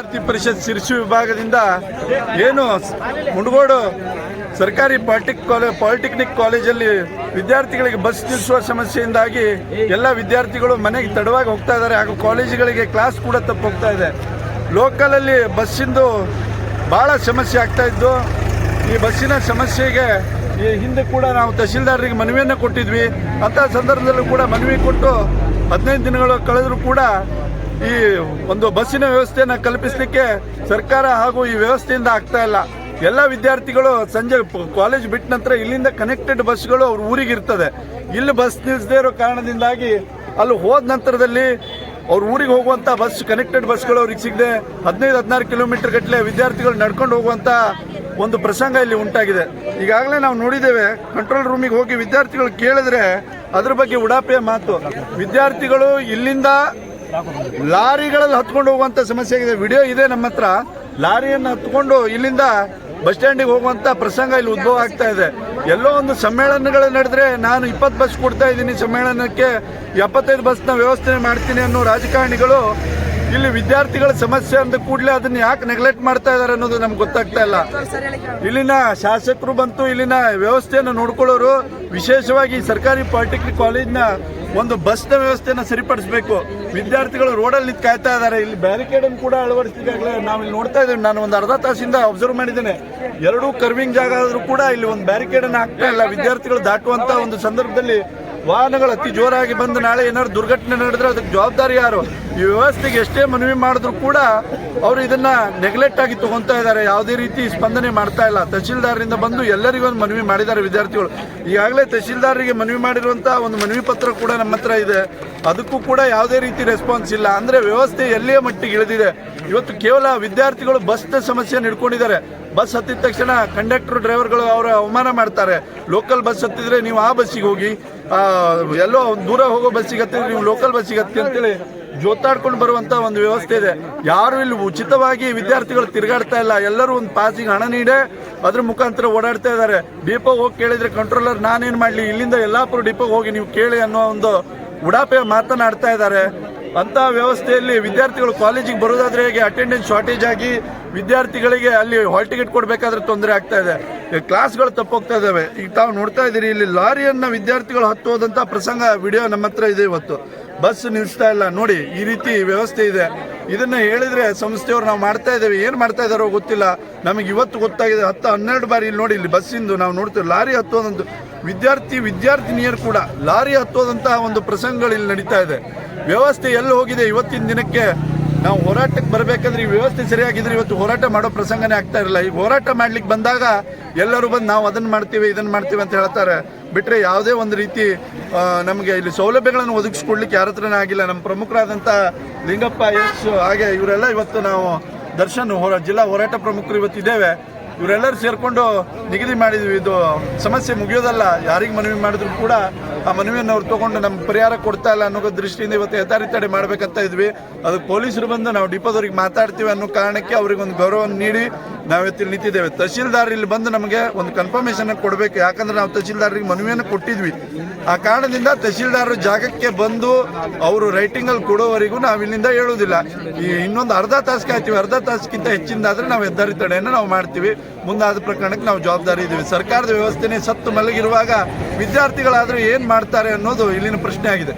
ವಿದ್ಯಾರ್ಥಿ ಪರಿಷತ್ ಶಿರಸಿ ವಿಭಾಗದಿಂದ ಏನು ಮುಂಡಗೋಡು ಸರ್ಕಾರಿ ಪಾಲಿಟೆಕ್ ಕಾಲೇ, ಪಾಲಿಟೆಕ್ನಿಕ್ ಕಾಲೇಜಲ್ಲಿ ವಿದ್ಯಾರ್ಥಿಗಳಿಗೆ ಬಸ್ ನಿಲ್ಲಿಸುವ ಸಮಸ್ಯೆಯಿಂದಾಗಿ ಎಲ್ಲ ವಿದ್ಯಾರ್ಥಿಗಳು ಮನೆಗೆ ತಡವಾಗಿ ಹೋಗ್ತಾ ಇದ್ದಾರೆ. ಹಾಗೂ ಕಾಲೇಜುಗಳಿಗೆ ಕ್ಲಾಸ್ ಕೂಡ ತಪ್ಪು ಹೋಗ್ತಾ ಇದೆ. ಲೋಕಲಲ್ಲಿ ಬಸ್ಸಿಂದು ಭಾಳ ಸಮಸ್ಯೆ ಆಗ್ತಾ ಇದ್ದು, ಈ ಬಸ್ಸಿನ ಸಮಸ್ಯೆಗೆ ಈ ಹಿಂದೆ ಕೂಡ ನಾವು ತಹಶೀಲ್ದಾರರಿಗೆ ಮನವಿಯನ್ನು ಕೊಟ್ಟಿದ್ವಿ. ಅಂಥ ಸಂದರ್ಭದಲ್ಲೂ ಕೂಡ ಮನವಿ ಕೊಟ್ಟು ಹದಿನೈದು ದಿನಗಳು ಕಳೆದರೂ ಕೂಡ ಈ ಒಂದು ಬಸ್ಸಿನ ವ್ಯವಸ್ಥೆಯನ್ನು ಕಲ್ಪಿಸಲಿಕ್ಕೆ ಸರ್ಕಾರ ಹಾಗೂ ಈ ವ್ಯವಸ್ಥೆಯಿಂದ ಆಗ್ತಾ ಇಲ್ಲ. ಎಲ್ಲ ವಿದ್ಯಾರ್ಥಿಗಳು ಸಂಜೆ ಕಾಲೇಜ್ ಬಿಟ್ಟ ನಂತರ ಇಲ್ಲಿಂದ ಕನೆಕ್ಟೆಡ್ ಬಸ್ಗಳು ಅವ್ರ ಊರಿಗೆ ಇರ್ತದೆ. ಇಲ್ಲಿ ಬಸ್ ನಿಲ್ಲಿಸದೇ ಇರೋ ಕಾರಣದಿಂದಾಗಿ ಅಲ್ಲಿ ಹೋದ ನಂತರದಲ್ಲಿ ಅವ್ರ ಊರಿಗೆ ಹೋಗುವಂತ ಬಸ್ ಕನೆಕ್ಟೆಡ್ ಬಸ್ಗಳು ಅವ್ರಿಗೆ ಸಿಗದೆ ಹದಿನೈದು, ಹದಿನಾರು ಕಿಲೋಮೀಟರ್ ಗಟ್ಟಲೆ ವಿದ್ಯಾರ್ಥಿಗಳು ನಡ್ಕೊಂಡು ಹೋಗುವಂತ ಒಂದು ಪ್ರಸಂಗ ಇಲ್ಲಿ ಉಂಟಾಗಿದೆ. ಈಗಾಗಲೇ ನಾವು ನೋಡಿದ್ದೇವೆ ಕಂಟ್ರೋಲ್ ರೂಮಿಗೆ ಹೋಗಿ ವಿದ್ಯಾರ್ಥಿಗಳು ಕೇಳಿದ್ರೆ ಅದ್ರ ಬಗ್ಗೆ ಉಡಾಪೆಯ ಮಾತು. ವಿದ್ಯಾರ್ಥಿಗಳು ಇಲ್ಲಿಂದ ಲಾರಿಗಳಲ್ಲಿ ಹತ್ಕೊಂಡು ಹೋಗುವಂತ ಸಮಸ್ಯೆ ಆಗಿದೆ. ವಿಡಿಯೋ ಇದೆ ನಮ್ಮ ಹತ್ರ. ಲಾರಿಯನ್ನು ಹತ್ಕೊಂಡು ಇಲ್ಲಿಂದ ಬಸ್ ಸ್ಟ್ಯಾಂಡಿಗೆ ಹೋಗುವಂತ ಪ್ರಸಂಗ ಇಲ್ಲಿ ಉದ್ಭವ ಆಗ್ತಾ ಇದೆ. ಎಲ್ಲೋ ಒಂದು ಸಮ್ಮೇಳನಗಳು ನಡೆದ್ರೆ ನಾನು ಇಪ್ಪತ್ತು ಬಸ್ ಕೊಡ್ತಾ ಇದ್ದೀನಿ. ಸಮ್ಮೇಳನಕ್ಕೆ ಎಪ್ಪತ್ತೈದು ಬಸ್ನ ವ್ಯವಸ್ಥೆ ಮಾಡ್ತೀನಿ ಅನ್ನೋ ರಾಜಕಾರಣಿಗಳು ಇಲ್ಲಿ ವಿದ್ಯಾರ್ಥಿಗಳ ಸಮಸ್ಯೆ ಅಂದ ಕೂಡಲೇ ಅದನ್ನ ಯಾಕೆ ನೆಗ್ಲೆಕ್ಟ್ ಮಾಡ್ತಾ ಇದ್ದಾರೆ ಅನ್ನೋದು ನಮ್ಗೆ ಗೊತ್ತಾಗ್ತಾ ಇಲ್ಲ. ಇಲ್ಲಿನ ಶಾಸಕರು ಬಂತು, ಇಲ್ಲಿನ ವ್ಯವಸ್ಥೆಯನ್ನು ನೋಡ್ಕೊಳ್ಳೋರು, ವಿಶೇಷವಾಗಿ ಸರ್ಕಾರಿ ಪಾಲಿಟೆಕ್ನಿಕ್ ಕಾಲೇಜ್ನ ಒಂದು ಬಸ್ನ ವ್ಯವಸ್ಥೆಯನ್ನು ಸರಿಪಡಿಸಬೇಕು. ವಿದ್ಯಾರ್ಥಿಗಳು ರೋಡಲ್ಲಿ ನಿಂತು ಕಾಯ್ತಾ ಇದ್ದಾರೆ ಇಲ್ಲಿ ಬ್ಯಾರಿಕೇಡ್ ಅನ್ನು ಕೂಡ ಅಳವಡಿಸಿದಾಗಲೇ ನಾವು ಇಲ್ಲಿ ನೋಡ್ತಾ ಇದ್ದೀವಿ. ನಾನು ಒಂದು ಅರ್ಧ ತಾಸಿಂದ ಅಬ್ಸರ್ವ್ ಮಾಡಿದ್ದೇನೆ. ಎರಡೂ ಕರ್ವಿಂಗ್ ಜಾಗ ಆದರೂ ಕೂಡ ಇಲ್ಲಿ ಒಂದು ಬ್ಯಾರಿಕೇಡ್ ಅನ್ನು ಹಾಕ್ತಾ ಇಲ್ಲ. ವಿದ್ಯಾರ್ಥಿಗಳು ದಾಟುವಂತ ಒಂದು ಸಂದರ್ಭದಲ್ಲಿ ವಾಹನಗಳು ಅತಿ ಜೋರಾಗಿ ಬಂದು ನಾಳೆ ಏನಾದ್ರು ದುರ್ಘಟನೆ ನಡೆದ್ರೆ ಅದಕ್ಕೆ ಜವಾಬ್ದಾರಿ ಯಾರು? ಈ ವ್ಯವಸ್ಥೆಗೆ ಎಷ್ಟೇ ಮನವಿ ಮಾಡಿದ್ರು ಕೂಡ ಅವರು ಇದನ್ನ ನೆಗ್ಲೆಕ್ಟ್ ಆಗಿ ತಗೊಂತ ಇದ್ದಾರೆ. ಯಾವುದೇ ರೀತಿ ಸ್ಪಂದನೆ ಮಾಡ್ತಾ ಇಲ್ಲ. ತಹಶೀಲ್ದಾರರಿಂದ ಬಂದು ಎಲ್ಲರಿಗೂ ಒಂದು ಮನವಿ ಮಾಡಿದ್ದಾರೆ ವಿದ್ಯಾರ್ಥಿಗಳು. ಈಗಾಗಲೇ ತಹಶೀಲ್ದಾರರಿಗೆ ಮನವಿ ಮಾಡಿರುವಂತಹ ಒಂದು ಮನವಿ ಪತ್ರ ಕೂಡ ನಮ್ಮ ಹತ್ರ ಇದೆ. ಅದಕ್ಕೂ ಕೂಡ ಯಾವುದೇ ರೀತಿ ರೆಸ್ಪಾನ್ಸ್ ಇಲ್ಲ. ಅಂದ್ರೆ ವ್ಯವಸ್ಥೆ ಎಲ್ಲಿಯ ಮಟ್ಟಿಗೆ ಇಳಿದಿದೆ? ಇವತ್ತು ಕೇವಲ ವಿದ್ಯಾರ್ಥಿಗಳು ಬಸ್ ಸಮಸ್ಯೆಯನ್ನು ಹಿಡ್ಕೊಂಡಿದ್ದಾರೆ ಬಸ್ ಹತ್ತಿದ ತಕ್ಷಣ ಕಂಡಕ್ಟರ್ ಡ್ರೈವರ್ಗಳು ಅವರ ಅವಮಾನ ಮಾಡ್ತಾರೆ. ಲೋಕಲ್ ಬಸ್ ಹತ್ತಿದ್ರೆ ನೀವು ಆ ಬಸ್ಸಿಗೆ ಹೋಗಿ ಎಲ್ಲೋ ದೂರ ಹೋಗೋ ಬಸ್ಸಿಗೆ ಸಿಗತ್ತೆ, ನೀವು ಲೋಕಲ್ ಬಸ್ಸಿಗೆ ಹತ್ತಿ ಅಂತೇಳಿ ಜೋತಾಡ್ಕೊಂಡು ಬರುವಂತ ಒಂದು ವ್ಯವಸ್ಥೆ ಇದೆ. ಯಾರು ಇಲ್ಲಿ ಉಚಿತವಾಗಿ ವಿದ್ಯಾರ್ಥಿಗಳು ತಿರುಗಾಡ್ತಾ ಇಲ್ಲ, ಎಲ್ಲರೂ ಒಂದು ಪಾಸಿಗೆ ಹಣ ನೀಡೆ ಅದ್ರ ಮುಖಾಂತರ ಓಡಾಡ್ತಾ ಇದ್ದಾರೆ. ಡಿಪೋ ಹೋಗಿ ಕೇಳಿದ್ರೆ ಕಂಟ್ರೋಲರ್ ನಾನೇನು ಮಾಡಲಿ, ಇಲ್ಲಿಂದ ಎಲ್ಲಾಪುರ ಡಿಪೋ ಹೋಗಿ ನೀವು ಕೇಳಿ ಅನ್ನೋ ಒಂದು ಉಡಾಪೆ ಮಾತನಾಡ್ತಾ ಇದ್ದಾರೆ. ಅಂತ ವ್ಯವಸ್ಥೆಯಲ್ಲಿ ವಿದ್ಯಾರ್ಥಿಗಳು ಕಾಲೇಜಿಗೆ ಬರೋದಾದ್ರೆ ಹೇಗೆ ಅಟೆಂಡೆನ್ಸ್ ಶಾರ್ಟೇಜ್ ಆಗಿ ವಿದ್ಯಾರ್ಥಿಗಳಿಗೆ ಅಲ್ಲಿ ಹಾಲ್ ಟಿಕೆಟ್ ಕೊಡಬೇಕಾದ್ರೆ ತೊಂದರೆ ಆಗ್ತಾ ಇದೆ. ಕ್ಲಾಸ್ಗಳು ತಪ್ಪೋಗ್ತಾ ಇದ್ದಾವೆ. ಈಗ ತಾವು ನೋಡ್ತಾ ಇದ್ದೀರಿ, ಇಲ್ಲಿ ಲಾರಿಯನ್ನು ವಿದ್ಯಾರ್ಥಿಗಳು ಹತ್ತೋದಂಥ ಪ್ರಸಂಗ ವಿಡಿಯೋ ನಮ್ಮ ಹತ್ರ ಇದೆ ಇವತ್ತು. ಬಸ್ ನಿಲ್ಲಿಸ್ತಾ ಇಲ್ಲ. ನೋಡಿ, ಈ ರೀತಿ ವ್ಯವಸ್ಥೆ ಇದೆ. ಇದನ್ನು ಹೇಳಿದರೆ ಸಂಸ್ಥೆಯವರು ನಾವು ಮಾಡ್ತಾ ಇದ್ದೇವೆ. ಏನು ಮಾಡ್ತಾ ಇದ್ದಾರೋ ಗೊತ್ತಿಲ್ಲ. ನಮಗೆ ಇವತ್ತು ಗೊತ್ತಾಗಿದೆ. ಹತ್ತು ಹನ್ನೆರಡು ಬಾರಿ ಇಲ್ಲಿ ನೋಡಿ, ಇಲ್ಲಿ ಬಸ್ಸಿಂದು ನಾವು ನೋಡ್ತೀವಿ. ಲಾರಿ ಹತ್ತೋದಂತ ವಿದ್ಯಾರ್ಥಿ ವಿದ್ಯಾರ್ಥಿನಿಯರು ಕೂಡ ಲಾರಿ ಹತ್ತೋದಂತಹ ಒಂದು ಪ್ರಸಂಗಗಳು ಇಲ್ಲಿ ನಡೀತಾ ಇದೆ. ವ್ಯವಸ್ಥೆ ಎಲ್ಲಿ ಹೋಗಿದೆ? ಇವತ್ತಿನ ದಿನಕ್ಕೆ ನಾವು ಹೋರಾಟಕ್ಕೆ ಬರಬೇಕಂದ್ರೆ ಈ ವ್ಯವಸ್ಥೆ ಸರಿಯಾಗಿದ್ರೆ ಇವತ್ತು ಹೋರಾಟ ಮಾಡೋ ಪ್ರಸಂಗನೇ ಆಗ್ತಾ ಇರಲಿಲ್ಲ ಈ ಹೋರಾಟ ಮಾಡ್ಲಿಕ್ಕೆ ಬಂದಾಗ ಎಲ್ಲರೂ ಬಂದು ನಾವು ಅದನ್ನು ಮಾಡ್ತೀವಿ, ಇದನ್ನು ಮಾಡ್ತೀವಿ ಅಂತ ಹೇಳ್ತಾರೆ. ಬಿಟ್ಟರೆ ಯಾವುದೇ ಒಂದು ರೀತಿ ನಮಗೆ ಇಲ್ಲಿ ಸೌಲಭ್ಯಗಳನ್ನು ಒದಗಿಸ್ಕೊಡ್ಲಿಕ್ಕೆ ಯಾರ ಹತ್ರನೇ ಆಗಿಲ್ಲ. ನಮ್ಮ ಪ್ರಮುಖರಾದಂಥ ಲಿಂಗಪ್ಪ, ಯಶ್, ಹಾಗೆ ಇವರೆಲ್ಲ ಇವತ್ತು ನಾವು ದರ್ಶನ್ ಹೋರಾ ಜಿಲ್ಲಾ ಹೋರಾಟ ಪ್ರಮುಖರು ಇವತ್ತು ಇದ್ದೇವೆ. ಇವರೆಲ್ಲರೂ ಸೇರ್ಕೊಂಡು ನಿಗದಿ ಮಾಡಿದ್ವಿ. ಇದು ಸಮಸ್ಯೆ ಮುಗಿಯೋದಲ್ಲ, ಯಾರಿಗೆ ಮನವಿ ಮಾಡಿದ್ರು ಕೂಡ ಆ ಮನವಿಯನ್ನು ಅವ್ರು ತಗೊಂಡು ನಮ್ಮ ಪರಿಹಾರ ಕೊಡ್ತಾ ಇಲ್ಲ ಅನ್ನೋ ದೃಷ್ಟಿಯಿಂದ ಇವತ್ತು ಹೆದ್ದಾರಿ ತಡೆ ಮಾಡ್ಬೇಕಂತ ಇದ್ವಿ. ಅದಕ್ಕೆ ಪೊಲೀಸರು ಬಂದು ನಾವು ಡಿಪೋದವ್ರಿಗೆ ಮಾತಾಡ್ತೀವಿ ಅನ್ನೋ ಕಾರಣಕ್ಕೆ ಅವ್ರಿಗೆ ಒಂದು ಗೌರವವನ್ನು ನೀಡಿ ನಾವಿತ್ತಿಲ್ಲಿ ನಿಂತಿದ್ದೇವೆ. ತಹಶೀಲ್ದಾರ್ ಇಲ್ಲಿ ಬಂದು ನಮಗೆ ಒಂದು ಕನ್ಫರ್ಮೇಶನ್ ಕೊಡಬೇಕು. ಯಾಕಂದ್ರೆ ನಾವು ತಹಶೀಲ್ದಾರ್ರಿಗೆ ಮನವಿಯನ್ನು ಕೊಟ್ಟಿದ್ವಿ. ಆ ಕಾರಣದಿಂದ ತಹಶೀಲ್ದಾರ್ ಜಾಗಕ್ಕೆ ಬಂದು ಅವರು ರೈಟಿಂಗ್ ಅಲ್ಲಿ ಕೊಡೋವರೆಗೂ ನಾವು ಇಲ್ಲಿಂದ ಹೇಳುವುದಿಲ್ಲ. ಈ ಇನ್ನೊಂದು ಅರ್ಧ ತಾಸು ಆಯ್ತೀವಿ ಅರ್ಧ ತಾಸಿಗಿಂತ ಹೆಚ್ಚಿಂದಾದರೆ ನಾವು ಹೆದ್ದಾರಿ ತಡೆಯನ್ನು ನಾವು ಮಾಡ್ತೀವಿ. ಮುಂದಾದ ಪ್ರಕರಣಕ್ಕೆ ನಾವು ಜವಾಬ್ದಾರಿ ಇದ್ದೀವಿ. ಸರ್ಕಾರದ ವ್ಯವಸ್ಥೆನೇ ಸತ್ತು ಮಲಗಿರುವಾಗ ವಿದ್ಯಾರ್ಥಿಗಳಾದರೂ ಏನು ಮಾಡ್ತಾರೆ ಅನ್ನೋದು ಇಲ್ಲಿನ ಪ್ರಶ್ನೆ ಆಗಿದೆ.